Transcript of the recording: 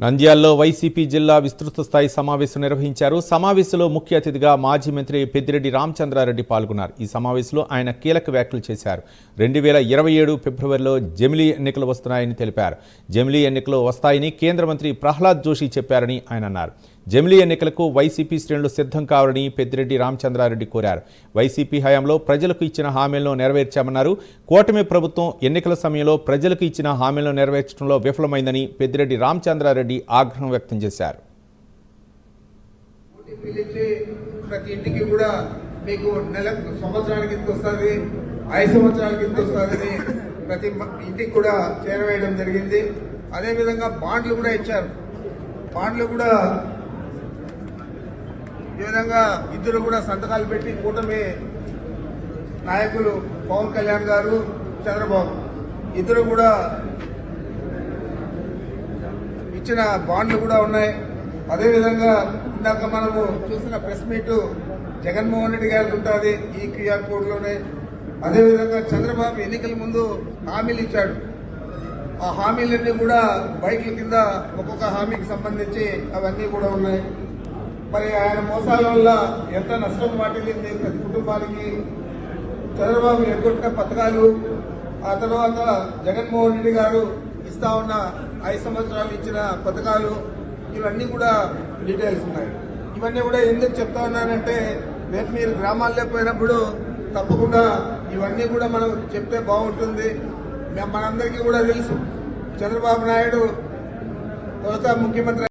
నంద్యాలలో వైసీపీ జిల్లా విస్తృత స్థాయి సమావేశం నిర్వహించారు. సమావేశంలో ముఖ్య అతిథిగా మాజీ మంత్రి పెద్దిరెడ్డి రామచంద్రారెడ్డి పాల్గొన్నారు. ఈ సమావేశంలో ఆయన కీలక వ్యాఖ్యలు చేశారు. రెండు వేల ఇరవై ఏడు ఫిబ్రవరిలో జమిలీ ఎన్నికలు వస్తున్నాయని తెలిపారు. జమిలీ ఎన్నికలు వస్తాయని కేంద్ర మంత్రి ప్రహ్లాద్ జోషి చెప్పారని ఆయన అన్నారు. జమిలీ ఎన్నికలకు వైసీపీ శ్రేణులు సిద్ధం కావాలని పెద్దిరెడ్డి రామచంద్రారెడ్డి కోరారు. వైసీపీ హయాంలో ప్రజలకు ఇచ్చిన హామీలను నెరవేర్చామన్నారు. కూటమి ప్రభుత్వం ఎన్నికల సమయంలో ప్రజలకు ఇచ్చిన హామీలను నెరవేర్చడంలో విఫలమైందని పెద్దిరెడ్డి రామచంద్రారెడ్డి ఆగ్రహం వ్యక్తం చేశారు. ప్రతి ఇంటికి కూడా మీకు నెల సంవత్సరానికి ఇంత వస్తుంది ఐదు సంవత్సరాలకి ఇంత ప్రతి ఇంటికి కూడా చేరవేయడం జరిగింది. అదేవిధంగా బాండ్లు కూడా ఇచ్చారు. బాండ్లు కూడా ఈ విధంగా ఇద్దరు కూడా సంతకాలు పెట్టి కూటమి నాయకులు పవన్ కళ్యాణ్ గారు చంద్రబాబు ఇద్దరు కూడా ఇచ్చిన బాండ్లు కూడా ఉన్నాయి. అదేవిధంగా ఇందాక మనము చూసిన ప్రెస్ మీట్ జగన్మోహన్ రెడ్డి గారికి ఉంటుంది ఈ క్యూఆర్ కోడ్లోనే అదేవిధంగా చంద్రబాబు ఎన్నికల ముందు హామీలు ఇచ్చాడు. ఆ హామీలన్నీ కూడా బైక్ల కింద ఒక్కొక్క హామీకి సంబంధించి అవన్నీ కూడా ఉన్నాయి. మరి ఆయన మోసాల వల్ల ఎంత నష్టం వాటిల్లింది ప్రతి కుటుంబానికి. చంద్రబాబు ఎగ్గొట్టిన పథకాలు ఆ తర్వాత జగన్మోహన్ రెడ్డి గారు ఇస్తా ఉన్న ఐదు సంవత్సరాలు ఇచ్చిన పథకాలు ఇవన్నీ కూడా డీటెయిల్స్ ఉన్నాయి. ఇవన్నీ కూడా ఎందుకు చెప్తా ఉన్నానంటే రేపు మీరు గ్రామాల్లో పోయినప్పుడు తప్పకుండా ఇవన్నీ కూడా మనం చెప్తే బాగుంటుంది. మనందరికీ కూడా తెలుసు. చంద్రబాబు నాయుడు తొలుత ముఖ్యమంత్రి